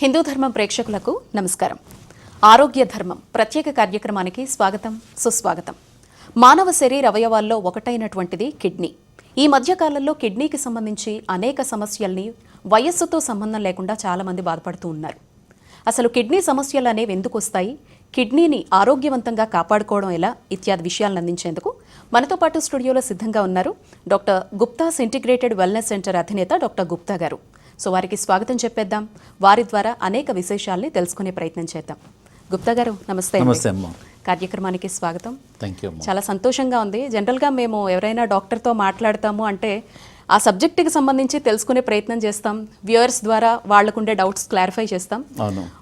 హిందూ ధర్మం ప్రేక్షకులకు నమస్కారం. ఆరోగ్య ధర్మం ప్రత్యేక కార్యక్రమానికి స్వాగతం సుస్వాగతం. మానవ శరీర అవయవాల్లో ఒకటైనటువంటిది కిడ్నీ. ఈ మధ్యకాలంలో కిడ్నీకి సంబంధించి అనేక సమస్యల్ని వయస్సుతో సంబంధం లేకుండా చాలామంది బాధపడుతూ ఉన్నారు. అసలు కిడ్నీ సమస్యలు అనేవి ఎందుకు వస్తాయి? కిడ్నీని ఆరోగ్యవంతంగా కాపాడుకోవడం ఎలా? ఇత్యాది విషయాలను అందించేందుకు మనతో పాటు స్టూడియోలో సిద్ధంగా ఉన్నారు doctor Gupta's integrated wellness center అధినేత డాక్టర్ గుప్తా గారు. సో వారికి స్వాగతం చెప్పేద్దాం. వారి ద్వారా అనేక విశేషాల్ని తెలుసుకునే ప్రయత్నం చేద్దాం. గుప్తా గారు నమస్తే. నమస్తే అమ్మ. కార్యక్రమానికి స్వాగతం. థ్యాంక్ యూ చాలా సంతోషంగా ఉంది. జనరల్గా మేము ఎవరైనా డాక్టర్తో మాట్లాడతాము అంటే ఆ సబ్జెక్టుకి సంబంధించి తెలుసుకునే ప్రయత్నం చేస్తాం. వ్యూయర్స్ ద్వారా వాళ్ళకుండే డౌట్స్ క్లారిఫై చేస్తాం.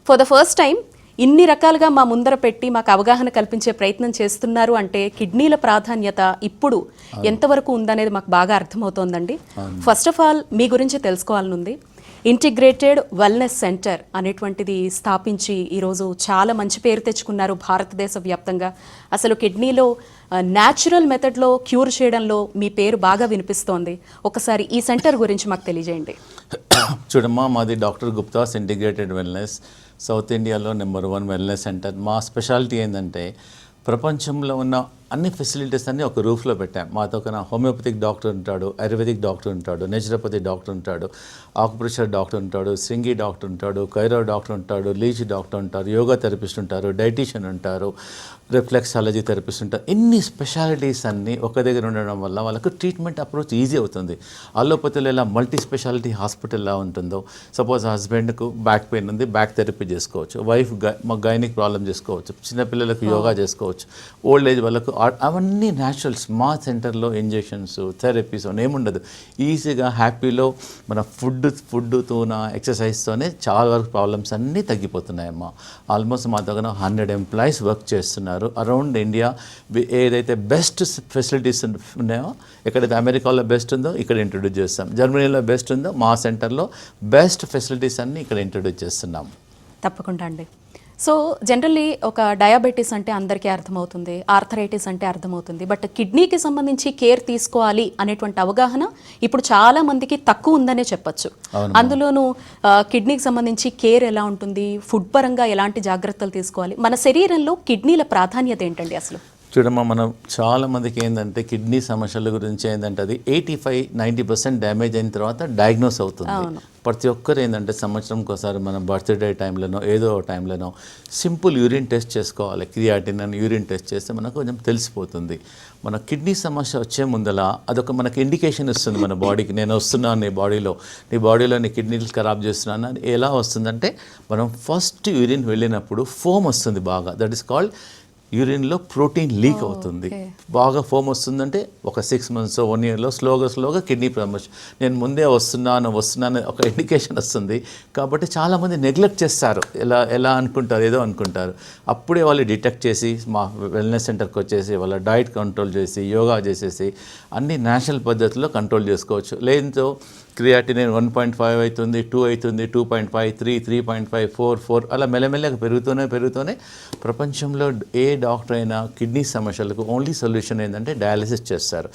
ఫర్ ద ఫస్ట్ టైం ఇన్ని రకాలుగా మా ముందర పెట్టి మాకు అవగాహన కల్పించే ప్రయత్నం చేస్తున్నారు అంటే కిడ్నీల ప్రాధాన్యత ఇప్పుడు ఎంతవరకు ఉందనేది మాకు బాగా అర్థమవుతోందండి. ఫస్ట్ ఆఫ్ ఆల్ మీ గురించి తెలుసుకోవాలనుంది. ఇంటిగ్రేటెడ్ వెల్నెస్ సెంటర్ అనేటువంటిది స్థాపించి ఈరోజు చాలా మంచి పేరు తెచ్చుకున్నారు భారతదేశ వ్యాప్తంగా. అసలు కిడ్నీలో న్యాచురల్ మెథడ్లో క్యూర్ చేయడంలో మీ పేరు బాగా వినిపిస్తోంది. ఒకసారి ఈ సెంటర్ గురించి మాకు తెలియజేయండి. చూడమ్మా మాది doctor Gupta's integrated wellness south ఇండియాలో నెంబర్ వన్ వెల్నెస్ సెంటర్. మా స్పెషాలిటీ ఏంటంటే ప్రపంచంలో ఉన్న అన్ని ఫెసిలిటీస్ అన్ని ఒక రూఫ్లో పెట్టాం. మాతో ఒక హోమియోపతిక్ డాక్టర్ ఉంటాడు ఆయుర్వేదిక్ డాక్టర్ ఉంటాడు నేచురోపతి డాక్టర్ ఉంటాడు ఆకుప్రెషర్ డాక్టర్ ఉంటాడు సింగి డాక్టర్ ఉంటాడు కైరో డాక్టర్ ఉంటాడు లీచ్ డాక్టర్ ఉంటారు యోగా థెరపిస్ట్ ఉంటారు డైటీషియన్ ఉంటారు రిఫ్లెక్సాలజీ థెరపిస్ట్ ఉంటారు. ఇన్ని స్పెషాలిటీస్ అన్నీ ఒక దగ్గర ఉండడం వల్ల వాళ్ళకు ట్రీట్మెంట్ అప్రోచ్ ఈజీ అవుతుంది. అల్లోపతిలో ఎలా మల్టీ స్పెషాలిటీ హాస్పిటల్ ఎలా ఉంటుందో సపోజ్ హస్బెండ్కు బ్యాక్ పెయిన్ ఉంది బ్యాక్ థెరపీ చేసుకోవచ్చు. వైఫ్ మా గైనిక్ ప్రాబ్లం చేసుకోవచ్చు. చిన్నపిల్లలకు యోగా చేసుకోవచ్చు. ఓల్డ్ ఏజ్ వాళ్ళకు అవన్నీ న్యాచురల్స్ మా సెంటర్లో ఇంజెక్షన్స్ థెరపీస్ ఏముండదు. ఈజీగా హ్యాపీలో మన ఫుడ్ ఫుడ్తోన ఎక్సర్సైజ్తోనే చాలా వరకు ప్రాబ్లమ్స్ అన్నీ తగ్గిపోతున్నాయమ్మా. ఆల్మోస్ట్ మా దగ్గర హండ్రెడ్ ఎంప్లాయీస్ వర్క్ చేస్తున్నారు. అరౌండ్ ఇండియా ఏదైతే బెస్ట్ ఫెసిలిటీస్ ఉన్నాయో ఎక్కడైతే అమెరికాలో బెస్ట్ ఉందో ఇక్కడ ఇంట్రొడ్యూస్ చేస్తాం. జర్మనీలో బెస్ట్ ఉందో మా సెంటర్లో బెస్ట్ ఫెసిలిటీస్ అన్నీ ఇక్కడ ఇంట్రొడ్యూస్ చేస్తున్నాం. తప్పకుండా అండి. సో జనరల్లీ ఒక డయాబెటీస్ అంటే అందరికీ అర్థమవుతుంది ఆర్థరైటిస్ అంటే అర్థమవుతుంది. బట్ కిడ్నీకి సంబంధించి కేర్ తీసుకోవాలి అనేటువంటి అవగాహన ఇప్పుడు చాలా మందికి తక్కువ ఉందనే చెప్పొచ్చు. అందులోనూ కిడ్నీకి సంబంధించి కేర్ ఎలా ఉంటుంది ఫుడ్ పరంగా ఎలాంటి జాగ్రత్తలు తీసుకోవాలి? మన శరీరంలో కిడ్నీల ప్రాధాన్యత ఏంటండి అసలు? చూడమ్మా మనం చాలా మందికి ఏంటంటే కిడ్నీ సమస్యల గురించి ఏంటంటే అది eighty five ninety percent damage అయిన తర్వాత డయాగ్నోస్ అవుతుంది. ప్రతి ఒక్కరు ఏంటంటే సంవత్సరంకి ఒకసారి మనం బర్త్డే టైంలోనో ఏదో ఒక టైంలోనో సింపుల్ యూరిన్ టెస్ట్ చేసుకోవాలి. క్రియాటిన్ అని యూరిన్ టెస్ట్ చేస్తే మనకు కొంచెం తెలిసిపోతుంది. మన కిడ్నీ సమస్య వచ్చే ముందల అదొక మనకి ఇండికేషన్ ఇస్తుంది మన బాడీకి. నేను వస్తున్నాను నీ బాడీలో. నీ బాడీలో నీ కిడ్నీలు ఖరాబ్ చేస్తున్నాను. అని ఎలా వస్తుందంటే మనం ఫస్ట్ యూరిన్ వెళ్ళినప్పుడు ఫోమ్ వస్తుంది బాగా. దట్ ఈస్ కాల్డ్ యూరిన్లో ప్రోటీన్ లీక్ అవుతుంది. బాగా ఫోమ్ వస్తుందంటే ఒక సిక్స్ మంత్స్ వన్ ఇయర్లో స్లోగా స్లోగా కిడ్నీ ప్రమోషన్ నేను ముందే వస్తున్నాను వస్తున్నాను ఒక ఇండికేషన్ వస్తుంది. కాబట్టి చాలామంది నెగ్లెక్ట్ చేస్తారు. ఎలా ఎలా అనుకుంటారు ఏదో అనుకుంటారు. అప్పుడే వాళ్ళు డిటెక్ట్ చేసి మా వెల్నెస్ సెంటర్కి వచ్చేసి వాళ్ళ డైట్ కంట్రోల్ చేసి యోగా చేసేసి అన్ని నేషనల్ పద్ధతిలో కంట్రోల్ చేసుకోవచ్చు. లేదంతో క్రియాటినిన్ వన్ పాయింట్ ఫైవ్ అవుతుంది టూ అవుతుంది two point five three three point five four four అలా మెల్లమెల్లగా పెరుగుతూనే పెరుగుతూనే ప్రపంచంలో ఏ డాక్టర్ అయినా కిడ్నీ సమస్యలకు ఓన్లీ సొల్యూషన్ ఏంటంటే డయాలిసిస్ చేస్తారు.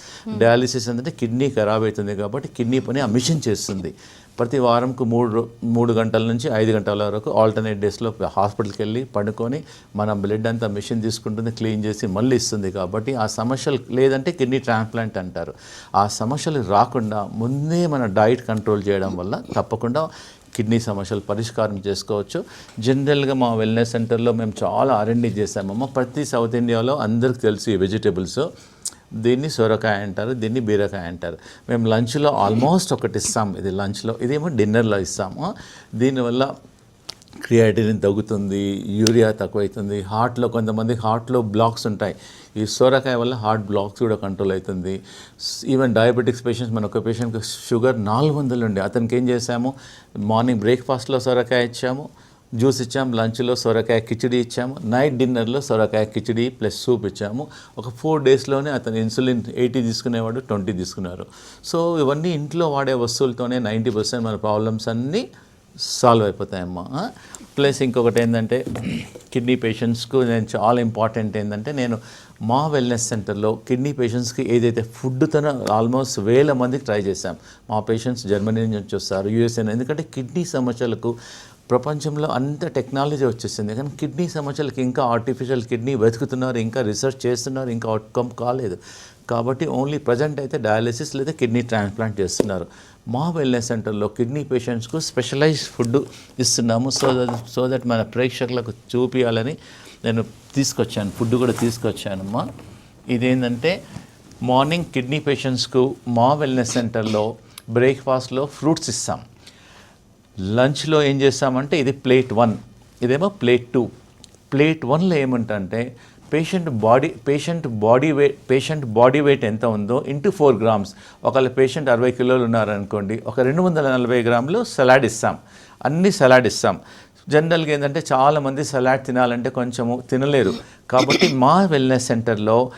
డయాలిసిస్ ఏంటంటే కిడ్నీ ఖరాబ్ అవుతుంది కాబట్టి కిడ్నీ పని ఆ మిషన్ చేస్తుంది. ప్రతి వారంకు మూడు మూడు గంటల నుంచి ఐదు గంటల వరకు ఆల్టర్నేట్ డేస్లో హాస్పిటల్కి వెళ్ళి పడుకొని మన బ్లడ్ అంతా మిషన్ తీసుకుంటుంది క్లీన్ చేసి మళ్ళీ ఇస్తుంది కాబట్టి ఆ సమస్యలు లేదంటే కిడ్నీ ట్రాన్స్ప్లాంట్ అంటారు. ఆ సమస్యలు రాకుండా ముందే మన డైట్ కంట్రోల్ చేయడం వల్ల తప్పకుండా కిడ్నీ సమస్యలు పరిష్కారం చేసుకోవచ్చు. జనరల్గా మా వెల్నెస్ సెంటర్లో మేము చాలా ఆర్ఎండి చేసామమ్మ ప్రతి సౌత్ ఇండియాలో అందరికి తెలుసు ఈ వెజిటేబుల్స్. దీన్ని సొరకాయ అంటారు దీన్ని బీరకాయ అంటారు. మేము లంచ్లో ఆల్మోస్ట్ ఒకటి ఇస్తాం. ఇది లంచ్లో ఇదేమో డిన్నర్లో ఇస్తాము. దీనివల్ల క్రియాటిన్ తగ్గుతుంది యూరియా తక్కువైతుంది. హార్ట్లో కొంతమంది హార్ట్లో బ్లాక్స్ ఉంటాయి. ఈ సోరకాయ వల్ల హార్ట్ బ్లాక్స్ కూడా కంట్రోల్ అవుతుంది. ఈవెన్ డయాబెటిక్స్ పేషెంట్స్ మన ఒక పేషెంట్కి షుగర్ నాలుగు వందలు ఉండే. అతనికి ఏం చేసాము మార్నింగ్ బ్రేక్ఫాస్ట్లో సొరకాయ ఇచ్చాము. జ్యూస్ ఇచ్చాం లంచ్లో సొరకాయ కిచిడి ఇచ్చాము నైట్ డిన్నర్లో సొరకాయ కిచిడి ప్లస్ సూప్ ఇచ్చాము. ఒక ఫోర్ డేస్లోనే అతను ఇన్సులిన్ ఎయిటీ తీసుకునేవాడు ట్వంటీ తీసుకున్నారు. సో ఇవన్నీ ఇంట్లో వాడే వస్తువులతోనే నైంటీ పర్సెంట్ మన ప్రాబ్లమ్స్ అన్నీ సాల్వ్ అయిపోతాయమ్మా. ప్లస్ ఇంకొకటి ఏంటంటే కిడ్నీ పేషెంట్స్కు నేను చాలా ఇంపార్టెంట్ ఏంటంటే నేను మా వెల్నెస్ సెంటర్లో కిడ్నీ పేషెంట్స్కి ఏదైతే ఫుడ్తో ఆల్మోస్ట్ వేల మందికి ట్రై చేశాం. మా పేషెంట్స్ జర్మనీ నుంచి వస్తారు యూఎస్ఏ ఎందుకంటే కిడ్నీ సమస్యలకు ప్రపంచంలో అంత టెక్నాలజీ వచ్చేసింది. కానీ కిడ్నీ సమస్యలకి ఇంకా ఆర్టిఫిషియల్ కిడ్నీ వెతుకుతున్నారు ఇంకా రీసెర్చ్ చేస్తున్నారు ఇంకా అవుట్కమ్ కాలేదు. కాబట్టి ఓన్లీ ప్రజెంట్ అయితే డయాలిసిస్ లేదా కిడ్నీ ట్రాన్స్ప్లాంట్ చేస్తున్నారు. మా వెల్నెస్ సెంటర్లో కిడ్నీ పేషెంట్స్కు స్పెషలైజ్ ఫుడ్ ఇస్తున్నాము. సో దట్ సో దట్ మన ప్రేక్షకులకు చూపించాలని నేను తీసుకొచ్చాను ఫుడ్ కూడా తీసుకొచ్చాను అమ్మా. ఇదేంటంటే మార్నింగ్ కిడ్నీ పేషెంట్స్కు మా వెల్నెస్ సెంటర్లో బ్రేక్ఫాస్ట్లో ఫ్రూట్స్ ఇస్తాం. లంచ్లో ఏం చేస్తామంటే ఇది ప్లేట్ వన్. ఇదేమో ప్లేట్ టూ. ప్లేట్ వన్లో ఏముంటంటే patient body patient body weight patient body weight ఎంత ఉందో ఇంటూ ఫోర్ గ్రామ్స్. ఒకవేళ పేషెంట్ అరవై కిలోలు ఉన్నారనుకోండి ఒక రెండు వందల నలభై గ్రాములు సలాడ్ ఇస్తాం. అన్ని సలాడ్ ఇస్తాం. జనరల్గా ఏంటంటే చాలామంది సలాడ్ తినాలంటే కొంచెము తినలేరు. కాబట్టి మా వెల్నెస్ సెంటర్లో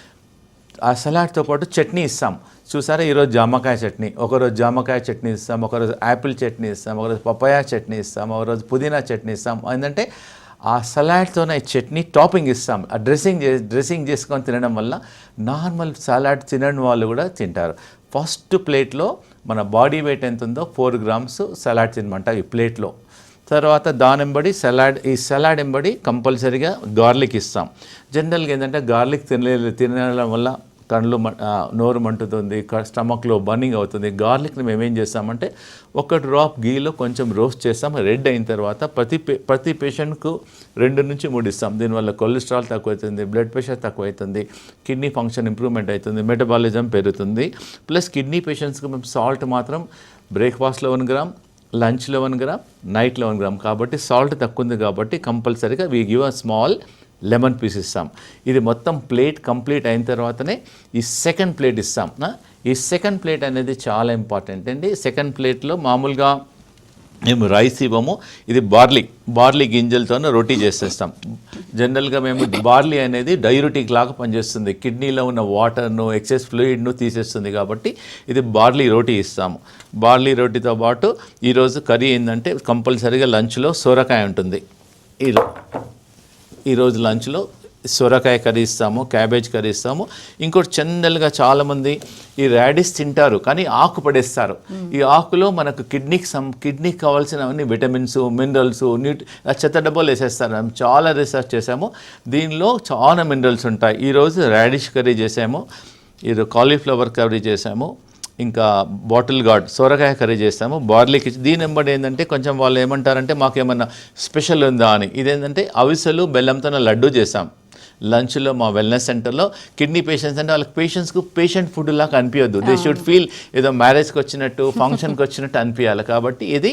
ఆ సలాడ్తో పాటు చట్నీ ఇస్తాం. చూసారా? ఈరోజు జామకాయ చట్నీ. ఒకరోజు జామకాయ చట్నీ ఇస్తాం ఒకరోజు యాపిల్ చట్నీ ఇస్తాం ఒకరోజు పపాయా చట్నీ ఇస్తాం ఒకరోజు పుదీనా చట్నీ ఇస్తాం. ఏంటంటే ఆ సలాడ్తోనే చట్నీ టాపింగ్ ఇస్తాం. ఆ డ్రెస్సింగ్ చే డ్రెస్సింగ్ చేసుకొని తినడం వల్ల నార్మల్ సలాడ్ తినని వాళ్ళు కూడా తింటారు. ఫస్ట్ ప్లేట్లో మన బాడీ వెయిట్ ఎంత ఉందో ఫోర్ గ్రామ్స్ సలాడ్ తినమంట ఈ ప్లేట్లో. తర్వాత దానెంబడి సలాడ్ ఈ సలాడ్ ఎంబడి కంపల్సరీగా గార్లిక్ ఇస్తాం. జనరల్గా ఏంటంటే గార్లిక్ తినలే తినడం వల్ల కళ్ళు మ- నోరు మంటుతుంది స్టమక్లో బర్నింగ్ అవుతుంది. గార్లిక్ని మేము ఏం చేస్తామంటే ఒక డ్రాప్ గీలో కొంచెం రోస్ట్ చేస్తాం రెడ్ అయిన తర్వాత ప్రతి పే ప్రతి పేషెంట్కు రెండు నుంచి మూడు ఇస్తాం. దీనివల్ల కొలెస్ట్రాల్ తక్కువ అవుతుంది బ్లడ్ ప్రెషర్ తక్కువ అవుతుంది కిడ్నీ ఫంక్షన్ ఇంప్రూవ్మెంట్ అవుతుంది మెటబాలిజం పెరుగుతుంది. ప్లస్ కిడ్నీ పేషెంట్స్కి మేము సాల్ట్ మాత్రం బ్రేక్ఫాస్ట్లో వన్ గ్రామ్ లంచ్లో వన్ గ్రామ్ నైట్లో వన్ గ్రామ్. కాబట్టి సాల్ట్ తక్కువ ఉంది కాబట్టి కంపల్సరీగా we give a small lemon piece ఇస్తాం. ఇది మొత్తం ప్లేట్ కంప్లీట్ అయిన తర్వాతనే ఈ సెకండ్ ప్లేట్ ఇస్తాం. ఈ సెకండ్ ప్లేట్ అనేది చాలా ఇంపార్టెంట్ అండి. సెకండ్ ప్లేట్లో మామూలుగా మేము రైస్ ఇవ్వము. ఇది బార్లీ బార్లీ గింజలతోనే రోటీ చేసేస్తాం. జనరల్గా మేము బార్లీ అనేది డైరుటిక్ లాగా పనిచేస్తుంది. కిడ్నీలో ఉన్న వాటర్ను ఎక్సెస్ ఫ్లూయిడ్ను తీసేస్తుంది కాబట్టి ఇది బార్లీ రోటీ ఇస్తాము. బార్లీ రోటీతో పాటు ఈరోజు కర్రీ ఏంటంటే కంపల్సరీగా లంచ్లో సొరకాయ ఉంటుంది. ఈరోజు ఈరోజు లంచ్లో సొరకాయ కర్రీ ఇస్తాము క్యాబేజ్ కర్రీ ఇస్తాము. ఇంకోటి చందలుగా చాలామంది ఈ రాడిస్ తింటారు కానీ ఆకు పడేస్తారు. ఈ ఆకులో మనకు కిడ్నీకి సం కిడ్నీకి కావాల్సినవన్నీ విటమిన్స్ మినరల్స్ న్యూట్ చెత్త డబ్బాలు వేసేస్తారు. మేము చాలా రీసెర్చ్ చేసాము దీనిలో చాలా మినరల్స్ ఉంటాయి. ఈరోజు రాడిష్ కర్రీ చేసాము ఈరోజు కాలీఫ్లవర్ కర్రీ చేసాము ఇంకా బాటిల్ గార్డ్ సొరకాయ కర్రీ చేస్తాము. బార్లీకి దీని వెంబడి ఏంటంటే కొంచెం వాళ్ళు ఏమంటారంటే మాకు ఏమన్నా స్పెషల్ ఉందా అని. ఇదేంటంటే అవిసెలు బెల్లంతో లడ్డు చేసాం. లంచ్లో మా వెల్నెస్ సెంటర్లో కిడ్నీ పేషెంట్స్ అంటే వాళ్ళకి పేషెంట్స్కు పేషెంట్ ఫుడ్ లాగా అనిపించద్దు దే షుడ్ ఫీల్ ఏదో మ్యారేజ్కి వచ్చినట్టు ఫంక్షన్కి వచ్చినట్టు అనిపించాలి కాబట్టి ఇది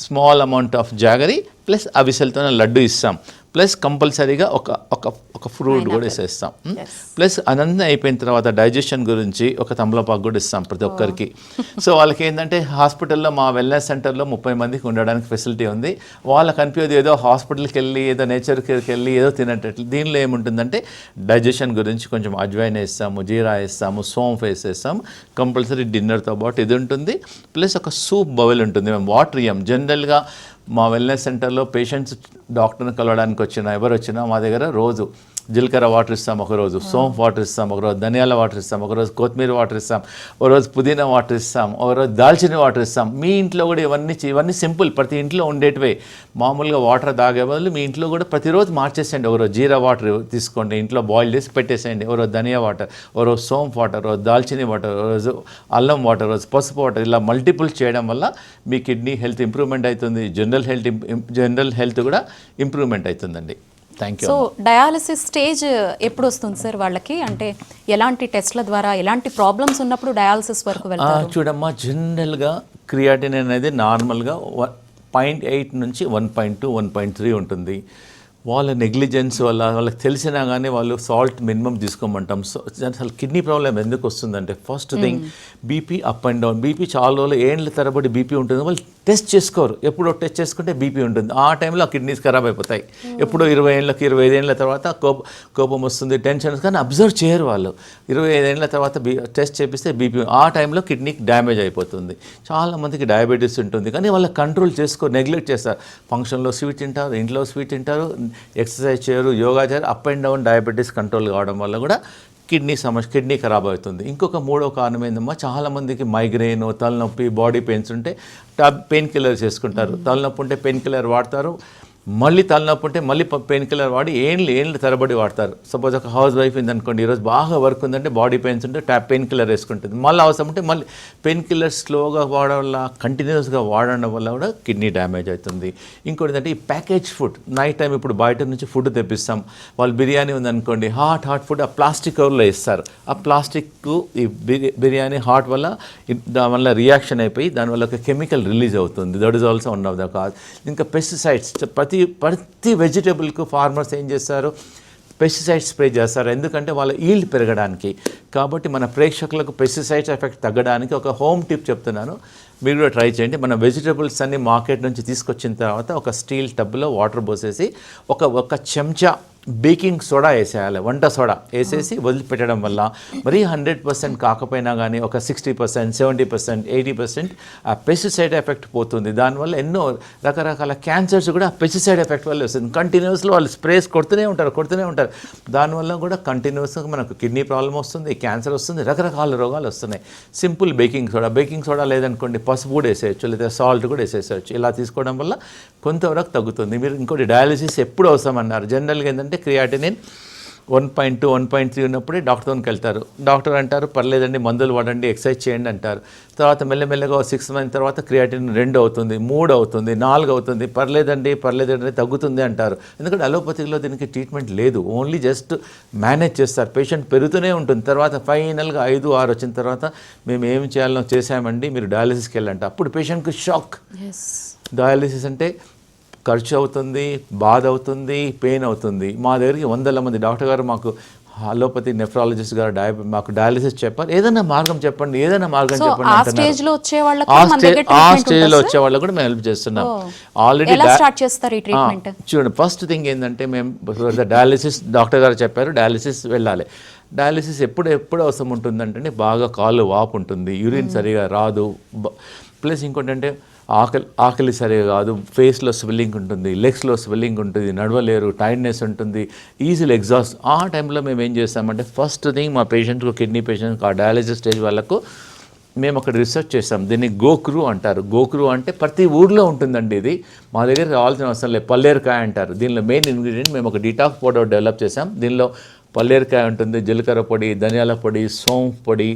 small amount of jaggery plus అవిసెలతో laddu ఇస్తాం. ప్లస్ కంపల్సరీగా ఒక ఒక ఒక ఫ్రూట్ కూడా ఇస్తాం Yes. ప్లస్ అనంతం అయిపోయిన తర్వాత డైజెషన్ గురించి ఒక తమలపాకు కూడా ఇస్తాం ప్రతి ఒక్కరికి. సో వాళ్ళకి ఏంటంటే హాస్పిటల్లో మా వెల్నెస్ సెంటర్లో ముప్పై మందికి ఉండడానికి ఫెసిలిటీ ఉంది. వాళ్ళకి అనిపించదు ఏదో హాస్పిటల్కి వెళ్ళి ఏదో నేచర్కి వెళ్ళి ఏదో తినేటట్లు దీనిలో ఏముంటుందంటే డైజెషన్ గురించి కొంచెం అజ్వైన్ వేస్తాము జీరా వేస్తాము సోంఫ్ వేసేస్తాము కంపల్సరీ డిన్నర్తో పాటు ఇది ఉంటుంది. ప్లస్ ఒక సూప్ బౌల్ ఉంటుంది. మేము వాటర్ ఇయ్యం. జనరల్గా మా వెల్నెస్ సెంటర్లో పేషెంట్స్ డాక్టర్ని కలవడానికి వచ్చినా ఎవరు వచ్చినా మా దగ్గర రోజు జీలకర్ర వాటర్ ఇస్తాం ఒకరోజు సోంఫ్ వాటర్ ఇస్తాం ఒకరోజు ధనియాల వాటర్ ఇస్తాం ఒకరోజు కొత్తిమీర వాటర్ ఇస్తాం ఒకరోజు పుదీనా వాటర్ ఇస్తాం ఒకరోజు దాల్చిన వాటర్ ఇస్తాం. మీ ఇంట్లో కూడా ఇవన్నీ ఇవన్నీ సింపుల్ ప్రతి ఇంట్లో ఉండేటివే. మామూలుగా వాటర్ తాగే బదులు మీ ఇంట్లో కూడా ప్రతిరోజు మార్చేసేయండి. ఒకరోజు జీరా వాటర్ తీసుకోండి ఇంట్లో బాయిల్ చేసి పెట్టేసేయండి. ఒకరోజు ధనియా వాటర్ ఒకరోజు సోంఫ్ వాటర్ రోజు దాల్చిన వాటర్ రోజు అల్లం వాటర్ రోజు పసుపు వాటర్ ఇలా మల్టిపుల్ చేయడం వల్ల మీ కిడ్నీ హెల్త్ ఇంప్రూవ్మెంట్ అవుతుంది. జనరల్ హెల్త్ జనరల్ హెల్త్ కూడా ఇంప్రూవ్మెంట్ అవుతుందండి. సో డయాలసిస్ స్టేజ్ ఎప్పుడు వస్తుంది సార్ వాళ్ళకి? అంటే ఎలాంటి టెస్ట్ల ద్వారా ఎలాంటి ప్రాబ్లమ్స్ ఉన్నప్పుడు డయాలసిస్ వరకు వెళ్తారు? చూడమ్మా జనరల్గా క్రియాటిన్ అనేది నార్మల్గా పాయింట్ ఎయిట్ నుంచి one point two one point three ఉంటుంది. వాళ్ళ నెగ్లిజెన్స్ వల్ల వాళ్ళకి తెలిసినా కానీ వాళ్ళు సాల్ట్ మినిమం తీసుకోమంటాం. సో అసలు కిడ్నీ ప్రాబ్లం ఎందుకు వస్తుందంటే first thing BP up and down BP చాలా రోజులు ఏండ్ల తరబడి బీపీ ఉంటుంది. వాళ్ళు టెస్ట్ చేసుకోరు. ఎప్పుడో టెస్ట్ చేసుకుంటే బీపీ ఉంటుంది. ఆ టైంలో ఆ కిడ్నీస్ ఖరాబ్ అయిపోతాయి. ఎప్పుడో ఇరవై ఏళ్ళకి ఇరవై ఐదేళ్ళ తర్వాత కోప కోపం వస్తుంది టెన్షన్ కానీ అబ్జర్వ్ చేయరు వాళ్ళు. ఇరవై ఐదేళ్ళ తర్వాత బీ టెస్ట్ చేపిస్తే బీపీ ఆ టైంలో కిడ్నీకి డ్యామేజ్ అయిపోతుంది. చాలా మందికి డయాబెటీస్ ఉంటుంది. కానీ వాళ్ళ కంట్రోల్ చేసుకో నెగ్లెక్ట్ చేస్తారు. ఫంక్షన్లో స్వీట్ తింటారు ఇంట్లో స్వీట్ తింటారు ఎక్సర్సైజ్ చేయరు యోగా చేయరు up and down diabetes control కావడం వల్ల కూడా కిడ్నీ సమస్య కిడ్నీ ఖరాబ్ అవుతుంది. ఇంకొక మూడో కారణం ఏందమ్మా చాలా మందికి మైగ్రెయిన్ తలనొప్పి బాడీ పెయిన్స్ ఉంటే టాబ్ పెయిన్ కిల్లర్స్ చేసుకుంటారు. తలనొప్పి ఉంటే పెయిన్ కిల్లర్ వాడతారు. మళ్ళీ తలనొప్పి ఉంటే మళ్ళీ పెయిన్ కిల్లర్ వాడి ఏండ్లు ఏండ్లు తరబడి వాడతారు. సపోజ్ ఒక హౌస్ వైఫ్ ఉందనుకోండి ఈరోజు బాగా వర్క్ ఉందంటే బాడీ పెయిన్స్ ఉంటే ట్యాప్ పెయిన్ కిల్లర్ వేసుకుంటుంది. మళ్ళీ అవసరం ఉంటే మళ్ళీ పెయిన్ కిల్లర్ స్లోగా వాడడం వల్ల కంటిన్యూస్గా వాడడం వల్ల కూడా కిడ్నీ డ్యామేజ్ అవుతుంది. ఇంకోటి ఏంటంటే ఈ ప్యాకేజ్ ఫుడ్ నైట్ టైం ఇప్పుడు బయట నుంచి ఫుడ్ తెప్పిస్తాం. వాళ్ళు బిర్యానీ ఉందనుకోండి హాట్ హాట్ ఫుడ్ ఆ ప్లాస్టిక్ కవర్లో ఇస్తారు ఆ ప్లాస్టిక్ ఈ బిర్యా- బిర్యానీ హాట్ వల్ల దానివల్ల రియాక్షన్ అయిపోయి దానివల్ల ఒక కెమికల్ రిలీజ్ అవుతుంది. That is also one of the cause ఇంకా పెస్టిసైడ్స్ ప్రతి ప్రతి వెజిటబుల్కు ఫార్మర్స్ ఏం చేస్తారు? పెస్టిసైడ్స్ స్ప్రే చేస్తారు. ఎందుకంటే వాళ్ళ ఈల్డ్ పెరగడానికి. కాబట్టి మన ప్రేక్షకులకు పెస్టిసైడ్స్ ఎఫెక్ట్ తగ్గడానికి ఒక హోమ్ టిప్ చెప్తున్నాను. మీరు కూడా ట్రై చేయండి. మన వెజిటబుల్స్ అన్ని మార్కెట్ నుంచి తీసుకొచ్చిన తర్వాత ఒక స్టీల్ టబ్లో వాటర్ పోసేసి ఒక ఒక చెంచా బేకింగ్ సోడా వేసేయాలి వంట సోడా వేసేసి వదిలిపెట్టడం వల్ల మరీ హండ్రెడ్ పర్సెంట్ కాకపోయినా కానీ ఒక sixty percent seventy percent eighty percent ఆ పెస్టిసైడ్ ఎఫెక్ట్ పోతుంది. దానివల్ల ఎన్నో రకరకాల క్యాన్సర్స్ కూడా పెస్టిసైడ్ ఎఫెక్ట్ వల్ల వస్తుంది. కంటిన్యూస్లో వాళ్ళు స్ప్రేస్ కొడుతూనే ఉంటారు కొడుతూనే ఉంటారు. దానివల్ల కూడా కంటిన్యూస్గా మనకు కిడ్నీ ప్రాబ్లం వస్తుంది క్యాన్సర్ వస్తుంది రకరకాల రోగాలు వస్తున్నాయి. Simple baking soda baking soda లేదనుకోండి పసుపు కూడా వేసేయచ్చు లేదా సాల్ట్ కూడా వేసేసేయచ్చు. ఇలా తీసుకోవడం వల్ల కొంతవరకు తగ్గుతుంది. మీరు ఇంకోటి డయాలసిస్ ఎప్పుడు అవసరం అన్నారు జనరల్గా ఏంటంటే creatinine one point two one point three ఉన్నప్పుడే డాక్టర్కి వెళ్తారు డాక్టర్ అంటారు పర్లేదండి మందులు వాడండి ఎక్సర్సైజ్ చేయండి అంటారు. తర్వాత మెల్లమెల్లగా సిక్స్ మంత్ తర్వాత క్రియాటిన్ రెండు అవుతుంది మూడు అవుతుంది నాలుగు అవుతుంది పర్లేదండి పర్లేదండి తగ్గుతుంది అంటారు. ఎందుకంటే అలోపతిలో దీనికి ట్రీట్మెంట్ లేదు. ఓన్లీ జస్ట్ మేనేజ్ చేస్తారు. పేషెంట్ పెరుగుతూనే ఉంటుంది. తర్వాత ఫైనల్గా ఐదు ఆరు వచ్చిన తర్వాత మేము ఏం చేయాలో చేసామండి మీరు డయాలసిస్కి వెళ్ళంట. అప్పుడు పేషెంట్కి షాక్. డయాలసిస్ అంటే ఖర్చు అవుతుంది బాధ అవుతుంది పెయిన్ అవుతుంది. మా దగ్గరికి వందల మంది డాక్టర్ గారు మాకు అలోపతి నెఫ్రాలజిస్ట్ గారు డయా మాకు డయాలసిస్ చెప్పారు. ఏదైనా మార్గం చెప్పండి ఏదైనా మార్గం చెప్పండి ఆ స్టేజ్లో వచ్చే వాళ్ళకి కూడా మేము హెల్ప్ చేస్తున్నాం. ఆల్రెడీ చూడండి ఫస్ట్ థింగ్ ఏంటంటే మేము డయాలిసిస్ డాక్టర్ గారు చెప్పారు డయాలిసిస్ వెళ్ళాలి. డయాలిసిస్ ఎప్పుడు ఎప్పుడు అవసరం ఉంటుందంటే బాగా కాళ్ళు వాపు ఉంటుంది యూరిన్ సరిగా రాదు. ప్లస్ ఇంకోటి అంటే ఆకలి ఆకలి సరిగా కాదు. ఫేస్లో స్వెల్లింగ్ ఉంటుంది లెగ్స్లో స్వెల్లింగ్ ఉంటుంది నడవలేరు టైర్డ్నెస్ ఉంటుంది ఈజీలీ ఎగ్జాస్ట్ ఆ టైంలో మేము ఏం చేస్తామంటే ఫస్ట్ థింగ్ మా పేషెంట్కు కిడ్నీ పేషెంట్కి ఆ డయాలసిస్ స్టేజ్ వాళ్ళకు మేము అక్కడ రీసెర్చ్ చేసాం దీన్ని గోక్రు అంటారు. గోక్రు అంటే ప్రతి ఊర్లో ఉంటుందండి ఇది. మా దగ్గర రావాల్సిన అవసరం లేదు. పల్లేరుకాయ అంటారు. దీనిలో మెయిన్ ఇంగ్రీడియంట్ మేము ఒక డిటాక్ పౌడర్ డెవలప్ చేసాం దీనిలో పల్లేరుకాయ ఉంటుంది జీలకర్ర పొడి ధనియాల పొడి సోంపు పొడి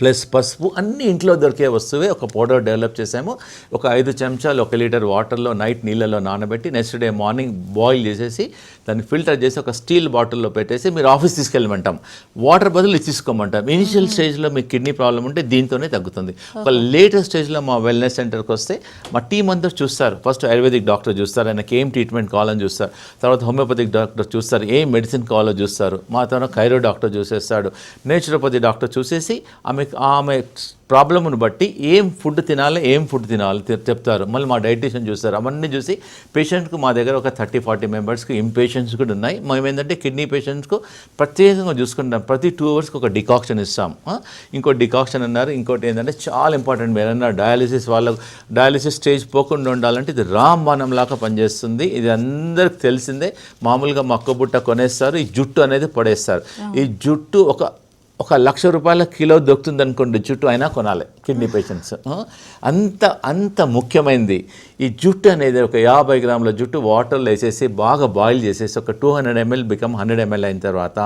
ప్లస్ పసుపు అన్ని ఇంట్లో దొరికే వస్తువే. ఒక పౌడర్ డెవలప్ చేసాము ఒక ఐదు చెంచాలు ఒక లీటర్ వాటర్లో నైట్ నీళ్ళలో నానబెట్టి నెక్స్ట్ డే మార్నింగ్ బాయిల్ చేసేసి దాన్ని ఫిల్టర్ చేసి ఒక స్టీల్ బాటిల్లో పెట్టేసి మీరు ఆఫీస్ తీసుకెళ్ళమంటాం. వాటర్ బదులు తీసుకోమంటాం ఇనిషియల్ స్టేజ్లో మీకు కిడ్నీ ప్రాబ్లం ఉంటే దీంతోనే తగ్గుతుంది. ఒక లేటెస్ట్ స్టేజ్లో మా వెల్నెస్ సెంటర్కి వస్తే మా టీం అందరూ చూస్తారు. ఫస్ట్ ఆయుర్వేదిక్ డాక్టర్ చూస్తారు. ఆయనకి ఏం ట్రీట్మెంట్ కావాలని చూస్తారు. తర్వాత హోమియోపతిక్ డాక్టర్ చూస్తారు. ఏం మెడిసిన్ కావాలో చూస్తారు. మా తర్వాత కైరో డాక్టర్ చూసేస్తాడు. నేచురోపతి డాక్టర్ చూసేసి ఆమె ఆమె ప్రాబ్లమ్ను బట్టి ఏం ఫుడ్ తినాలి ఏం ఫుడ్ తినాలి చెప్- చెప్తారు. మళ్ళీ మా డైటీషియన్ చూస్తారు. అవన్నీ చూసి పేషెంట్కు మా దగ్గర ఒక థర్టీ ఫార్టీ మెంబర్స్కి ఇంపేషెంట్స్ కూడా ఉన్నాయి. మేము ఏంటంటే కిడ్నీ పేషెంట్స్కు ప్రత్యేకంగా చూసుకుంటాం. ప్రతి టూ అవర్స్కి ఒక డికాక్షన్ ఇస్తాం? ఇంకో డికాక్షన్ అన్నారు. ఇంకోటి ఏంటంటే చాలా ఇంపార్టెంట్ మీరు అన్నారు. డయాలిసిస్ వాళ్ళకు డయాలిసిస్ స్టేజ్ పోకుండా ఉండాలంటే ఇది రామ్ లాగా పనిచేస్తుంది. ఇది అందరికి తెలిసిందే. మామూలుగా మక్క బుట్ట కొనేస్తారు. ఈ జుట్టు అనేది పడేస్తారు. ఈ జుట్టు ఒక ఒక లక్ష రూపాయల కిలో దొరుకుతుంది అనుకోండి చుట్టూ అయినా కొనాలి కిడ్నీ పేషెంట్స్ అంత అంత ముఖ్యమైనది ఈ జుట్టు అనేది ఒక యాభై గ్రాముల జుట్టు వాటర్లో వేసేసి బాగా బాయిల్ చేసేసి ఒక two hundred ML become hundred ML అయిన తర్వాత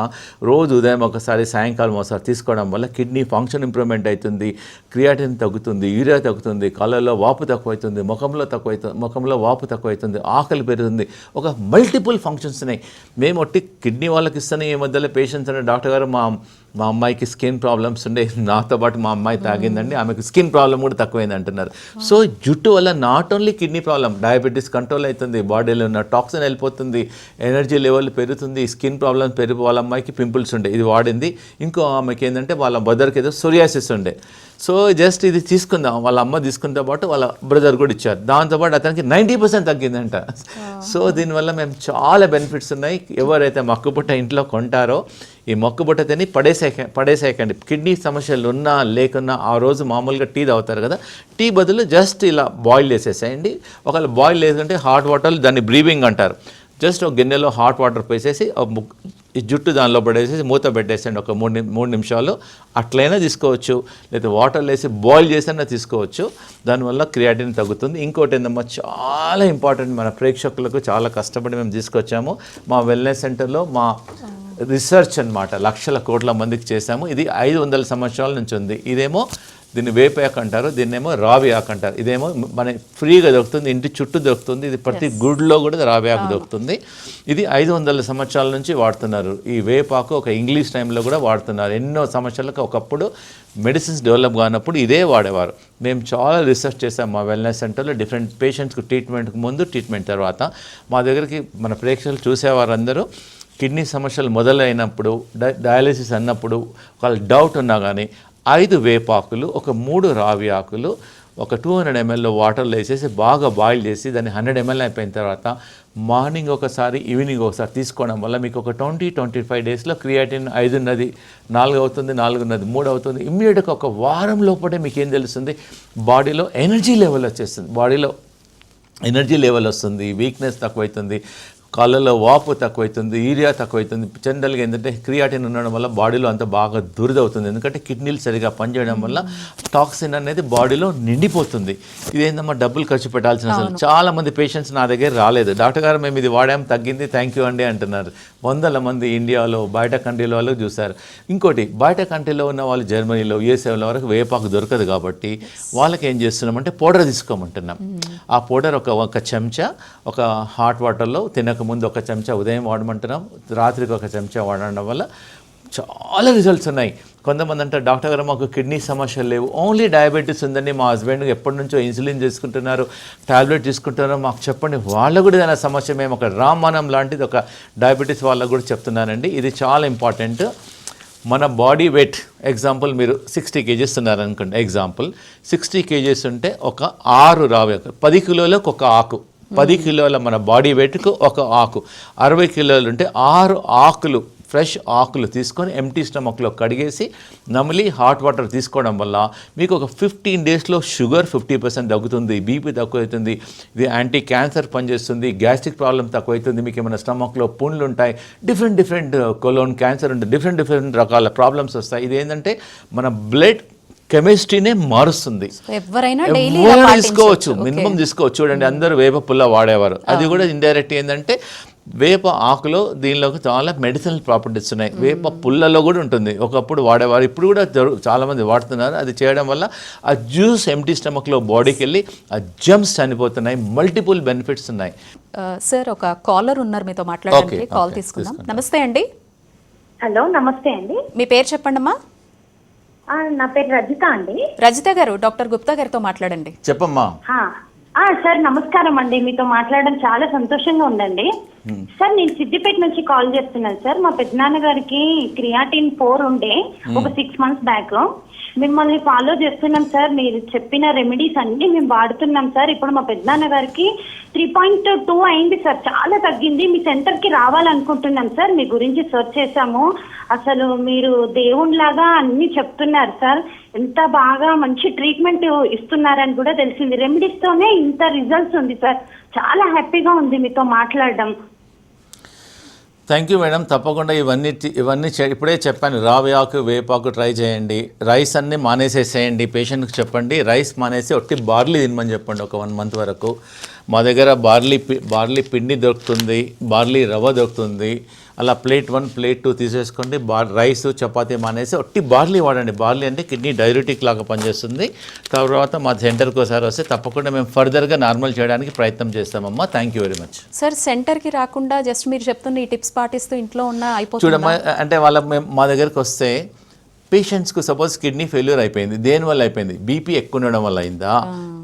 రోజు ఉదయం ఒకసారి సాయంకాలం ఒకసారి తీసుకోవడం వల్ల కిడ్నీ ఫంక్షన్ ఇంప్రూవ్మెంట్ అవుతుంది క్రియాటిన్ తగ్గుతుంది యూరియా తగ్గుతుంది కళ్ళల్లో వాపు తక్కువవుతుంది ముఖంలో తక్కువైతుంది ముఖంలో వాపు తక్కువవుతుంది ఆకలి పెరుగుతుంది. ఒక మల్టిపుల్ ఫంక్షన్స్ ఉన్నాయి. మేము ఒట్టి కిడ్నీ వాళ్ళకి ఇస్తాను ఈ మధ్యలో పేషెంట్స్ అనే డాక్టర్ గారు మా మా అమ్మాయికి స్కిన్ ప్రాబ్లమ్స్ ఉండే నాతో పాటు మా అమ్మాయి తాగిందండి ఆమెకు స్కిన్ ప్రాబ్లం కూడా తక్కువైంది అంటున్నారు. సో జుట్టు వల్ల not only kidney problem diabetes control అవుతుంది బాడీలో ఉన్న టాక్సిన్ వెళ్ళిపోతుంది ఎనర్జీ లెవెల్ పెరుగుతుంది స్కిన్ ప్రాబ్లమ్స్ పెరిగి వాళ్ళ అమ్మాయికి పింపుల్స్ ఉండే. ఇది వాడింది. ఇంకో ఆమెకి ఏంటంటే వాళ్ళ బ్రదర్కి ఏదో సోరియాసిస్ ఉండే. సో జస్ట్ ఇది తీసుకుందాం. వాళ్ళ అమ్మ తీసుకున్న పాటు వాళ్ళ బ్రదర్ కూడా ఇచ్చారు. దాంతోపాటు అతనికి నైంటీ పర్సెంట్ తగ్గిందంట. సో దీనివల్ల మేము చాలా బెనిఫిట్స్ ఉన్నాయి. ఎవరైతే మక్కుపుట్ట ఇంట్లో కొంటారో ఈ మొక్కుబుట్ట తిని పడేసేక పడేసేయకండి. కిడ్నీ సమస్యలు ఉన్నా లేకున్నా ఆ రోజు మామూలుగా టీ తాగుతారు కదా టీ బదులు జస్ట్ ఇలా బాయిల్ చేసేసేయండి. ఒకవేళ బాయిల్ లేదంటే హాట్ వాటర్ దాన్ని బ్రీవింగ్ అంటారు. జస్ట్ ఒక గిన్నెలో హాట్ వాటర్ పోసేసి ఈ జుట్టు దానిలో పడేసేసి మూత పెట్టేసండి ఒక మూడు మూడు నిమిషాలు అట్లయినా తీసుకోవచ్చు. లేదా వాటర్ వేసి బాయిల్ చేసైనా తీసుకోవచ్చు. దానివల్ల క్రియాటిన్ తగ్గుతుంది. ఇంకోటి ఏందమ్మా చాలా ఇంపార్టెంట్ మన ప్రేక్షకులకు చాలా కష్టపడి మేము తీసుకొచ్చాము. మా వెల్నెస్ సెంటర్లో మా రీసెర్చ్ అన్నమాట. లక్షల కోట్ల మందికి చేశాము. ఇది ఐదు వందల సంవత్సరాల నుంచి ఉంది. ఇదేమో దీన్ని వేపాకు అంటారు. దీన్నేమో రావి ఆకు అంటారు. ఇదేమో మన ఫ్రీగా దొరుకుతుంది. ఇంటి చుట్టూ దొరుకుతుంది. ఇది ప్రతి గుడిలో కూడా రావి ఆకు దొరుకుతుంది. ఇది ఐదు వందల సంవత్సరాల నుంచి వాడుతున్నారు. ఈ వేపాకు ఒక ఇంగ్లీష్ టైంలో కూడా వాడుతున్నారు. ఎన్నో సంవత్సరాలకు ఒకప్పుడు మెడిసిన్స్ డెవలప్ కానప్పుడు ఇదే వాడేవారు. మేము చాలా రీసెర్చ్ చేసాం మా వెల్నెస్ సెంటర్లో. డిఫరెంట్ పేషెంట్స్కి ట్రీట్మెంట్కి ముందు ట్రీట్మెంట్ తర్వాత. మా దగ్గరికి మన ప్రేక్షకులు చూసేవారందరూ. కిడ్నీ సమస్యలు మొదలైనప్పుడు డయాలసిస్ అన్నప్పుడు వాళ్ళ డౌట్ ఉన్నా కానీ ఐదు వేపాకులు ఒక మూడు రావి ఆకులు ఒక టూ హండ్రెడ్ ఎంఎల్లో వాటర్లో వేసేసి బాగా బాయిల్ చేసి దాన్ని హండ్రెడ్ ఎంఎల్ అయిపోయిన తర్వాత మార్నింగ్ ఒకసారి ఈవినింగ్ ఒకసారి తీసుకోవడం వల్ల మీకు ఒక ట్వంటీ ట్వంటీ ఫైవ్ డేస్లో క్రియాటిన్ ఐదున్నది నాలుగు అవుతుంది నాలుగున్నది మూడు అవుతుంది ఇమ్మీడియట్గా ఒక వారం లోపలే మీకు ఏం తెలుస్తుంది? బాడీలో ఎనర్జీ లెవెల్ వచ్చేస్తుంది. బాడీలో ఎనర్జీ లెవెల్ వస్తుంది వీక్నెస్ తక్కువైతుంది. కాళ్ళలో వాపు తక్కువైతుంది ఈరియా తక్కువైతుంది. జనరల్గా ఏంటంటే క్రియాటిన్ ఉండడం వల్ల బాడీలో అంత బాగా దురదవుతుంది. ఎందుకంటే కిడ్నీలు సరిగా పనిచేయడం వల్ల టాక్సిన్ అనేది బాడీలో నిండిపోతుంది. ఇదేందమ్మా డబ్బులు ఖర్చు పెట్టాల్సిన అసలు. చాలా మంది పేషెంట్స్ నా దగ్గర రాలేదు. డాక్టర్ గారు మేము ఇది వాడాం తగ్గింది థ్యాంక్ యూ అండి అంటున్నారు. వందల మంది ఇండియాలో బయట కంట్రీలో వాళ్ళు చూశారు. ఇంకోటి బయట కంట్రీలో ఉన్న వాళ్ళు జర్మనీలో యూఎస్ఏలో వరకు వేపాకు దొరకదు కాబట్టి వాళ్ళకి ఏం చేస్తున్నామంటే పౌడర్ తీసుకోమంటున్నాం. ఆ పౌడర్ ఒక ఒక చెంచా ఒక హాట్ వాటర్లో తినక ముందు ఒక చెంచా ఉదయం వాడమంటున్నాం రాత్రికి ఒక చెంచా వాడడం వల్ల చాలా రిజల్ట్స్ ఉన్నాయి. కొంతమంది అంటారు డాక్టర్ గారు మాకు కిడ్నీ సమస్యలు లేవు. ఓన్లీ డయాబెటీస్ ఉందండి. మా హస్బెండ్ ఎప్పటి నుంచో ఇన్సులిన్ తీసుకుంటున్నారు టాబ్లెట్ తీసుకుంటున్నారు. మాకు చెప్పండి వాళ్ళకు కూడా ఏదైనా సమస్య మేము ఒక రామానం లాంటిది ఒక డయాబెటీస్ వాళ్ళకు కూడా చెప్తున్నానండి. ఇది చాలా ఇంపార్టెంట్ మన బాడీ వెయిట్ ఎగ్జాంపుల్ మీరు సిక్స్టీ కేజీస్ ఉన్నారనుకోండి ఎగ్జాంపుల్ సిక్స్టీ కేజీస్ ఉంటే ఒక ఆరు రావి పది కిలోలకు ఒక ఆకు. పది కిలోల మన బాడీ వెయిట్కు ఒక ఆకు. అరవై కిలోలు ఉంటే ఆరు ఆకులు ఫ్రెష్ ఆకులు తీసుకొని ఎంటీ స్టమక్లో కడిగేసి నమిలి హాట్ వాటర్ తీసుకోవడం వల్ల మీకు ఒక ఫిఫ్టీన్ డేస్లో షుగర్ ఫిఫ్టీ పర్సెంట్ తగ్గుతుంది బీపీ తక్కువవుతుంది ఇది యాంటీ క్యాన్సర్ పనిచేస్తుంది గ్యాస్ట్రిక్ ప్రాబ్లం తక్కువవుతుంది మీకు ఏమైనా స్టమక్లో పుండ్లు ఉంటాయి డిఫరెంట్ డిఫరెంట్ కొలోన్ క్యాన్సర్ ఉంటుంది డిఫరెంట్ డిఫరెంట్ రకాల ప్రాబ్లమ్స్ వస్తాయి. ఇది ఏంటంటే మన బ్లడ్ కెమిస్ట్రీనే మారుస్తుంది. ఎవరైనా తీసుకోవచ్చు మినిమం తీసుకోవచ్చు. చూడండి అందరూ వేప పుల్ల వాడేవారు. అది కూడా ఇండైరెక్ట్ ఏంటంటే వేప ఆకులో దీనిలోకి చాలా మెడిసినల్ ప్రాపర్టీస్ ఉన్నాయి. వేప పుల్లలో కూడా ఉంటుంది. ఒకప్పుడు వాడేవారు ఇప్పుడు కూడా జరు- చాలా మంది వాడుతున్నారు. అది చేయడం వల్ల ఆ జ్యూస్ ఎంటీ స్టమక్లో బాడీకి వెళ్ళి ఆ జమ్స్ చనిపోతున్నాయి. మల్టిపుల్ బెనిఫిట్స్ ఉన్నాయి. సార్ ఒక కాలర్ ఉన్నారు మీతో మాట్లాడడానికి. Okay, కాల్ తీసుకుందాం. నమస్తే అండి. హలో నమస్తే అండి. మీ పేరు చెప్పండమ్మా? ఆ, నా పేరు రజిత అండి. రజిత గారు డాక్టర్ గుప్తా గారితో మాట్లాడండి. చెప్పమ్మా. సార్ నమస్కారం అండి. మీతో మాట్లాడడం చాలా సంతోషంగా ఉందండి. సార్ నేను సిద్దిపేట నుంచి కాల్ చేస్తున్నాను సార్. మా పెద్దనాన్న గారికి క్రియాటిన్ ఫోర్ ఉండే ఒక సిక్స్ మంత్స్ బ్యాక్ మిమ్మల్ని ఫాలో చేస్తున్నాం సార్. మీరు చెప్పిన రెమెడీస్ అన్ని మేము వాడుతున్నాం సార్. ఇప్పుడు మా పెద్దనాన్న గారికి త్రీ పాయింట్ టూ అయింది సార్. చాలా తగ్గింది. మీ సెంటర్కి రావాలనుకుంటున్నాం సార్. మీ గురించి సెర్చ్ చేశాము. అసలు మీరు దేవునిలాగా అన్ని చెప్తున్నారు సార్. ఎంత బాగా మంచి ట్రీట్మెంట్ ఇస్తున్నారని కూడా తెలిసింది. రెమెడీస్ తోనే ఇంత రిజల్ట్స్ ఉంది సార్. చాలా హ్యాపీగా ఉంది మీతో మాట్లాడడం. థ్యాంక్ యూ మేడం తప్పకుండా ఇవన్నీ ఇవన్నీ చే- ఇప్పుడే చెప్పాను. రావి ఆకు వేపాకు ట్రై చేయండి. రైస్ అన్నీ మానేసేసేయండి. పేషెంట్కి చెప్పండి. రైస్ మానేసి ఒట్టి బార్లీ తినమని చెప్పండి ఒక వన్ మంత్ వరకు. మా దగ్గర బార్లీ పి- బార్లీ పిండి దొరుకుతుంది. బార్లీ రవ్వ దొరుకుతుంది. అలా ప్లేట్ వన్ ప్లేట్ టూ తీసేసుకోండి. బార్ రైస్ చపాతీ మానేసి ఒట్టి బార్లీ వాడండి. బార్లీ అంటే కిడ్నీ డైరెటిక్ లాగా పనిచేస్తుంది. తర్వాత మా సెంటర్కి ఒకసారి వస్తే తప్పకుండా మేము ఫర్దర్గా నార్మల్ చేయడానికి ప్రయత్నం చేస్తామమ్మా. Thank you very much. Sir సెంటర్కి రాకుండా జస్ట్ మీరు చెప్తున్న ఈ టిప్స్ పాటిస్తూ ఇంట్లో ఉన్న అయిపోతుంది? చూడమ్మా అంటే వాళ్ళ మేము మా దగ్గరికి వస్తే పేషెంట్స్కు సపోజ్ కిడ్నీ ఫెయిల్యూర్ అయిపోయింది. దేని వల్ల అయిపోయింది? బీపీ ఎక్కువ ఉండడం వల్ల అయిందా?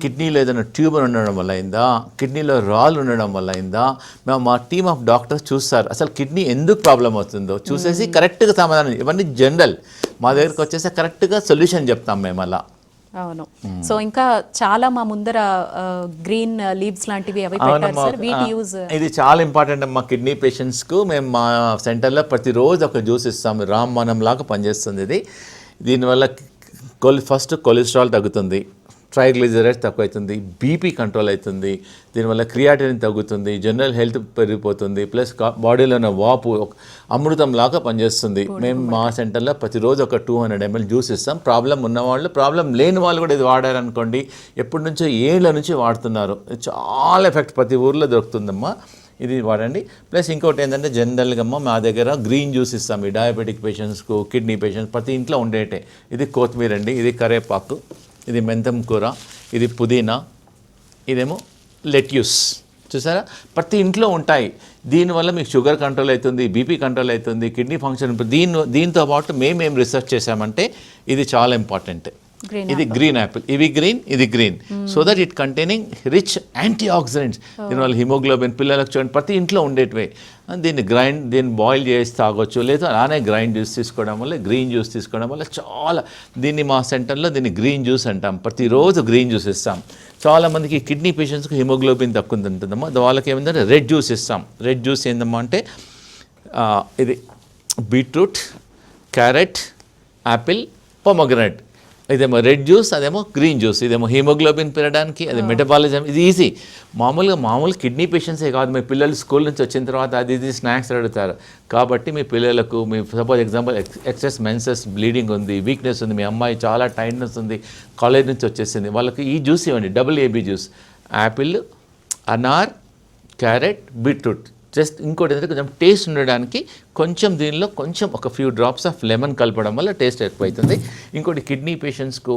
కిడ్నీలో ఏదైనా ట్యూబర్ ఉండడం వల్ల అయిందా కిడ్నీలో రాళ్ళు ఉండడం వల్ల అయిందా మేము మా టీమ్ ఆఫ్ డాక్టర్స్ చూస్తారు. అసలు కిడ్నీ ఎందుకు ప్రాబ్లం అవుతుందో? చూసేసి కరెక్ట్గా సమాధానం ఇవన్నీ జనరల్ మా దగ్గరికి వచ్చేసి కరెక్ట్గా సొల్యూషన్ చెప్తాం మేము అలా. అవును. సో ఇంకా చాలా మా ముందర గ్రీన్ లీవ్స్ లాంటివి అవి వీటి యూజ్ ఇది చాలా ఇంపార్టెంట్ అమ్మా కిడ్నీ పేషెంట్స్కు మేము మా సెంటర్లో ప్రతిరోజు ఒక జ్యూస్ ఇస్తాం రామ్మనం లాగా పనిచేస్తుంది ఇది. దీనివల్ల కొల్ ఫస్ట్ కొలెస్ట్రాల్ తగ్గుతుంది. ట్రైగ్లిజరైడ్స్ తక్కువ అవుతుంది బీపీ కంట్రోల్ అవుతుంది దీనివల్ల క్రియాటిన్ తగ్గుతుంది జనరల్ హెల్త్ పెరిగిపోతుంది ప్లస్ బాడీలో ఉన్న వాపు అమృతం లాగా పనిచేస్తుంది. మేము మా సెంటర్లో ప్రతిరోజు ఒక టూ హండ్రెడ్ ఎంఎల్ జ్యూస్ ఇస్తాం. ప్రాబ్లం ఉన్న వాళ్ళు ప్రాబ్లం లేని వాళ్ళు కూడా ఇది వాడారనుకోండి ఎప్పటి నుంచో ఏళ్ళ నుంచి వాడుతున్నారు. చాలా ఎఫెక్ట్ ప్రతి ఊర్లో దొరుకుతుందమ్మా. ఇది వాడండి. ప్లస్ ఇంకోటి ఏంటంటే జనరల్గా అమ్మ మా దగ్గర గ్రీన్ జ్యూస్ ఇస్తాం. ఈ డయాబెటిక్ పేషెంట్స్కు కిడ్నీ పేషెంట్స్ ప్రతి ఇంట్లో ఉండేటే. ఇది కొత్తిమీర అండి ఇది కరేపాకు. ఇది మెంతం కూర ఇది పుదీనా ఇదేమో లెట్యూస్. చూసారా? ప్రతి ఇంట్లో ఉంటాయి. దీనివల్ల మీకు షుగర్ కంట్రోల్ అవుతుంది బీపీ కంట్రోల్ అవుతుంది కిడ్నీ ఫంక్షన్ దీని దీంతో పాటు మేము ఏం రీసెర్చ్ చేశామంటే ఇది చాలా ఇంపార్టెంట్. ఇది గ్రీన్ యాపిల్ ఇవి గ్రీన్ ఇది green so that it containing rich anti oxidants దీనివల్ల హిమోగ్లోబిన్ పిల్లలకు చూడండి ప్రతి ఇంట్లో ఉండేటివే. దీన్ని గ్రైండ్ దీన్ని బాయిల్ చేసి తాగొచ్చు. లేదా అలానే గ్రైండ్ జ్యూస్ తీసుకోవడం వల్ల గ్రీన్ జ్యూస్ తీసుకోవడం వల్ల చాలా దీన్ని మా సెంటర్లో దీన్ని గ్రీన్ జ్యూస్ అంటాం. ప్రతిరోజు గ్రీన్ జ్యూస్ ఇస్తాం. చాలా మందికి కిడ్నీ పేషెంట్స్కి హిమోగ్లోబిన్ తక్కువ ఉంటుందమ్మా వాళ్ళకి ఏమిందంటే రెడ్ జ్యూస్ ఇస్తాం. రెడ్ జ్యూస్ ఏందమ్మా అంటే ఇది బీట్రూట్ క్యారెట్ యాపిల్ పొమగ్రనెట్. ఇదేమో రెడ్ జ్యూస్ అదేమో గ్రీన్ జ్యూస్ ఇదేమో హీమోగ్లోబిన్ పెరగడానికి అది మెటబాలిజం ఇది ఈజీ. మామూలుగా మామూలు కిడ్నీ పేషెంట్సే కాదు. మీ పిల్లలు స్కూల్ నుంచి వచ్చిన తర్వాత అది ఇది స్నాక్స్ అడుగుతారు. కాబట్టి మీ పిల్లలకు మీ suppose example excess menses bleeding ఉంది వీక్నెస్ ఉంది మీ అమ్మాయి చాలా టైట్నెస్ ఉంది కాలేజ్ నుంచి వచ్చేసింది వాళ్ళకి ఈ జ్యూస్ ఇవ్వండి డబుల్ ఏబీ జ్యూస్. యాపిల్ అనార్ క్యారెట్ బీట్రూట్. జస్ట్ ఇంకోటి ఏంటంటే కొంచెం టేస్ట్ ఉండడానికి కొంచెం దీనిలో కొంచెం ఒక ఫ్యూ డ్రాప్స్ ఆఫ్ లెమన్ కలపడం వల్ల టేస్ట్ ఎక్కువ అవుతుంది ఇంకోటి కిడ్నీ పేషెంట్స్కు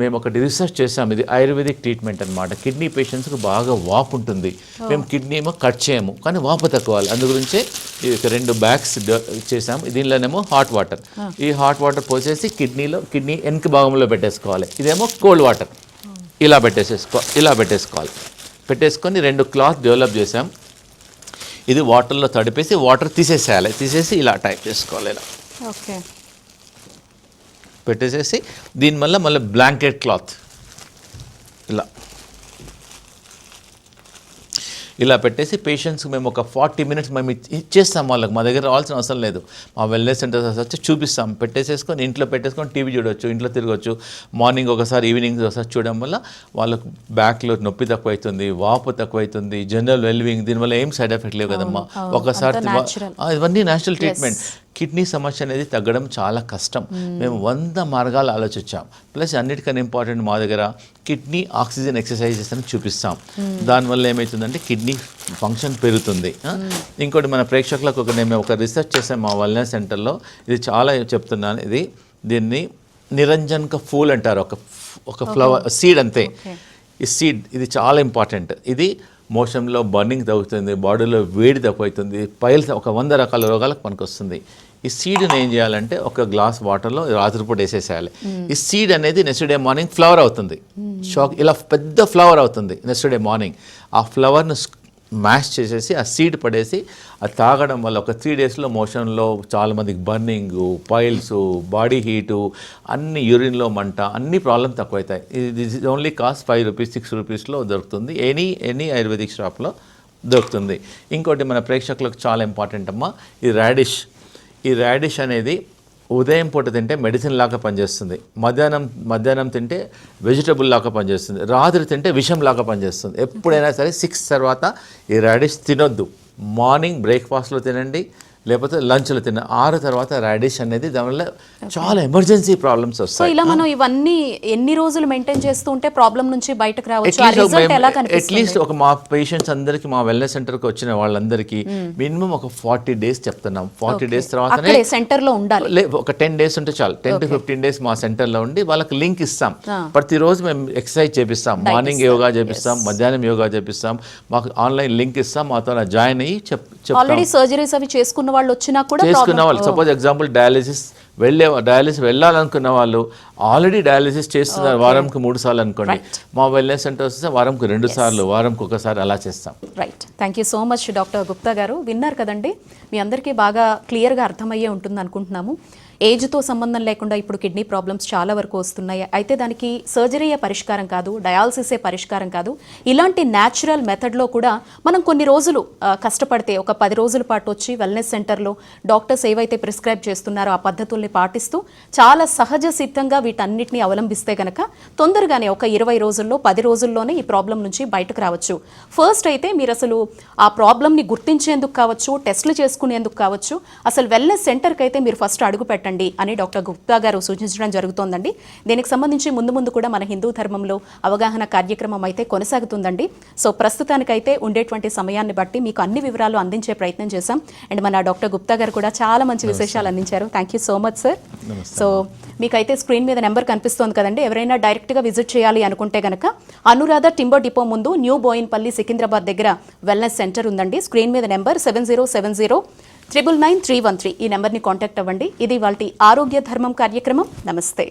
మేము ఒకటి రీసెర్చ్ చేసాం. ఇది ఆయుర్వేదిక్ ట్రీట్మెంట్ అనమాట కిడ్నీ పేషెంట్స్కి బాగా వాపు ఉంటుంది. మేము కిడ్నీ ఏమో కట్ చేయము కానీ వాపు తక్కువ అందు గురించే రెండు బ్యాగ్స్ చేసాం దీనిలోనేమో హాట్ వాటర్ ఈ హాట్ వాటర్ పోసేసి కిడ్నీలో కిడ్నీ వెనక భాగంలో పెట్టేసుకోవాలి. ఇదేమో కోల్డ్ వాటర్ ఇలా పెట్టేసేసుకో ఇలా పెట్టేసుకోవాలి. పెట్టేసుకొని రెండు క్లాత్ డెవలప్ చేసాం. ఇది వాటర్లో తడిపేసి వాటర్ తీసేసేయాలి. తీసేసి ఇలా టైప్ చేసుకోవాలి ఇలా. ఓకే. పెట్టేసేసి దీని వల్ల మళ్ళీ బ్లాంకెట్ క్లాత్. ఇలా. ఇలా పెట్టేసి పేషెంట్స్కి మేము ఒక ఫార్టీ మినిట్స్ మేము ఇచ్- ఇచ్చేస్తాం వాళ్ళకి. మా దగ్గర రావాల్సిన అవసరం లేదు. మా వెల్నెస్ సెంటర్స్ వచ్చి చూపిస్తాం. పెట్టేసేసుకొని ఇంట్లో పెట్టేసుకొని టీవీ చూడొచ్చు ఇంట్లో తిరగచ్చు. మార్నింగ్ ఒకసారి ఈవినింగ్ ఒకసారి చూడడం వల్ల వాళ్ళకు బ్యాక్లో నొప్పి తక్కువ అవుతుంది వాపు తక్కువ అవుతుంది జనరల్ వెల్వింగ్ దీనివల్ల ఏం సైడ్ ఎఫెక్ట్ లేవు కదమ్మా. ఒకసారి ఇవన్నీ నేచురల్ ట్రీట్మెంట్ కిడ్నీ సమస్య అనేది తగ్గడం చాలా కష్టం. మేము వంద మార్గాలు ఆలోచించాం. ప్లస్ అన్నిటికన్నా ఇంపార్టెంట్ మా దగ్గర కిడ్నీ ఆక్సిజన్ ఎక్సర్సైజెస్ అని చూపిస్తాం. దానివల్ల ఏమవుతుందంటే కిడ్నీ ఫంక్షన్ పెరుగుతుంది? ఇంకోటి మన ప్రేక్షకులకు ఒక నేను ఒక రీసెర్చ్ చేసాం మా వెల్నెస్ సెంటర్లో. ఇది చాలా చెప్తున్నాను. ఇది దీన్ని నిరంజన్క ఫూల్ అంటారు. ఒక ఒక ఫ్లవర్ సీడ్ అంతే. ఈ సీడ్ ఇది చాలా ఇంపార్టెంట్. ఇది మోషన్లో బర్నింగ్ తగ్గుతుంది బాడీలో వేడి తక్కువవుతుంది పైల్స్ ఒక వంద రకాల రోగాలకు పనికొస్తుంది. ఈ సీడ్ని ఏం చేయాలంటే ఒక గ్లాస్ వాటర్లో రాత్రిపూట వేసేసేయాలి. ఈ సీడ్ అనేది నెక్స్ట్ డే మార్నింగ్ ఫ్లవర్ అవుతుంది. షాక్ ఇలా పెద్ద ఫ్లవర్ అవుతుంది నెక్స్ట్ డే మార్నింగ్ ఆ ఫ్లవర్ను మ్యాష్ చేసేసి ఆ సీడ్ పడేసి అది తాగడం వల్ల ఒక త్రీ డేస్లో మోషన్లో చాలామందికి బర్నింగ్ పైల్స్ బాడీ హీటు అన్ని యూరిన్లో మంట అన్ని ప్రాబ్లమ్ తక్కువ అవుతాయి is only cost five rupees six రూపీస్లో దొరుకుతుంది. ఎనీ ఎనీ ఆయుర్వేదిక్ షాప్లో దొరుకుతుంది. ఇంకోటి మన ప్రేక్షకులకు చాలా ఇంపార్టెంట్ అమ్మా ఈ రాడిష్ ఈ రాడిష్ అనేది ఉదయం పూట తింటే మెడిసిన్ లాగా పనిచేస్తుంది. మధ్యాహ్నం మధ్యాహ్నం తింటే వెజిటబుల్ లాగా పనిచేస్తుంది. రాత్రి తింటే విషం లాగా పనిచేస్తుంది. ఎప్పుడైనా సరే సిక్స్ తర్వాత ఈ రాడిష్ తినొద్దు. మార్నింగ్ బ్రేక్ఫాస్ట్లో తినండి. లేకపోతే లంచ్లో తిన ఆరు తర్వాత రాడిష్ అనేది దానివల్ల చాలా ఎమర్జెన్సీ ప్రాబ్లమ్స్ సో వస్తాయి. ఇలా మనం ఇవన్నీ ఎన్ని రోజులు మెయింటైన్ చేస్తూ ఉంటే ప్రాబ్లం నుంచి బయటకు రావచ్చు? అట్లీస్ట్ ఒక మా పేషెంట్స్ అందరికి మా వెల్నెస్ సెంటర్కి వచ్చిన వాళ్ళందరికీ మినిమం ఒక ఫార్టీ డేస్ చెప్తున్నాం. ఫార్టీ డేస్ అక్కడే సెంటర్లో ఉండాలి. లే ఒక టెన్ డేస్ ఉంటే చాలు. టెన్ టు ఫిఫ్టీన్ డేస్ మా సెంటర్లో ఉండి వాళ్ళకి లింక్ ఇస్తాం. ప్రతిరోజు మేము ఎక్సర్సైజ్ చేపిస్తాం. మార్నింగ్ యోగా చేపిస్తాం. మధ్యాహ్నం యోగా చేపిస్తాం. మాకు ఆన్లైన్ లింక్ ఇస్తాం. మాతో జాయిన్ అయ్యి చెప్ ఆల్రెడీ సర్జరీస్ అవి చేసుకున్న వాళ్ళు వచ్చినా కూడా చేసుకున్న వాళ్ళు. సపోజ్ ఎగ్జాంపుల్ డయాలిసిస్ వెళ్ళే డయాలిసిస్ వెళ్ళాలనుకున్న వాళ్ళు ఆల్రెడీ డయాలిసిస్ చేస్తున్నారు వారంకి మూడు సార్లు అనుకోండి. మా వెల్నెస్ సెంటర్స్ వస్తే వారంకి రెండు సార్లు వారంకి ఒకసారి అలా చేస్తాం. Right thank you so much doctor Gupta గారు. విన్నారు కదండి? మీ అందరికీ బాగా క్లియర్గా అర్థమయ్యే ఉంటుంది అనుకుంటున్నాము ఏజ్తో సంబంధం లేకుండా ఇప్పుడు కిడ్నీ ప్రాబ్లమ్స్ చాలా వరకు వస్తున్నాయి. అయితే దానికి సర్జరీయే పరిష్కారం కాదు డయాలసిసే పరిష్కారం కాదు. ఇలాంటి న్యాచురల్ మెథడ్లో కూడా మనం కొన్ని రోజులు కష్టపడితే ఒక పది రోజుల పాటు వచ్చి వెల్నెస్ సెంటర్లో డాక్టర్స్ ఏవైతే ప్రిస్క్రైబ్ చేస్తున్నారో ఆ పద్ధతుల్ని పాటిస్తూ చాలా సహజ సిద్ధంగా వీటన్నిటిని అవలంబిస్తే కనుక తొందరగానే ఒక ఇరవై రోజుల్లో పది రోజుల్లోనే ఈ ప్రాబ్లం నుంచి బయటకు రావచ్చు. ఫస్ట్ అయితే మీరు అసలు ఆ ప్రాబ్లమ్ని గుర్తించేందుకు కావచ్చు టెస్టులు చేసుకునేందుకు కావచ్చు అసలు వెల్నెస్ సెంటర్కి అయితే మీరు ఫస్ట్ అడుగు పెట్టండి. అని డాక్టర్ గుప్తా గారు సూచించడం జరుగుతోందండి. దీనికి సంబంధించి ముందు ముందు కూడా మన హిందూ ధర్మంలో అవగాహన కార్యక్రమం అయితే కొనసాగుతుందండి. సో ప్రస్తుతానికైతే ఉండేటువంటి సమయాన్ని బట్టి మీకు అన్ని వివరాలు అందించే ప్రయత్నం చేశాం. అండ్ మన డాక్టర్ గుప్తా గారు కూడా చాలా మంచి విశేషాలు అందించారు. Thank you so much sir so మీకైతే స్క్రీన్ మీద నెంబర్ కనిపిస్తోంది కదండి. ఎవరైనా డైరెక్ట్గా విజిట్ చేయాలి అనుకుంటే గనక అనురాధ టింబో డిపో ముందు న్యూ బోయిన్పల్లి సికింద్రాబాద్ దగ్గర వెల్నెస్ సెంటర్ ఉందండి. స్క్రీన్ మీద number seven zero seven zero triple nine three one three ఈ నెంబర్ని కాంటాక్ట్ అవ్వండి. ఇది వాళ్ళ ఆరోగ్య ధర్మం కార్యక్రమం. నమస్తే.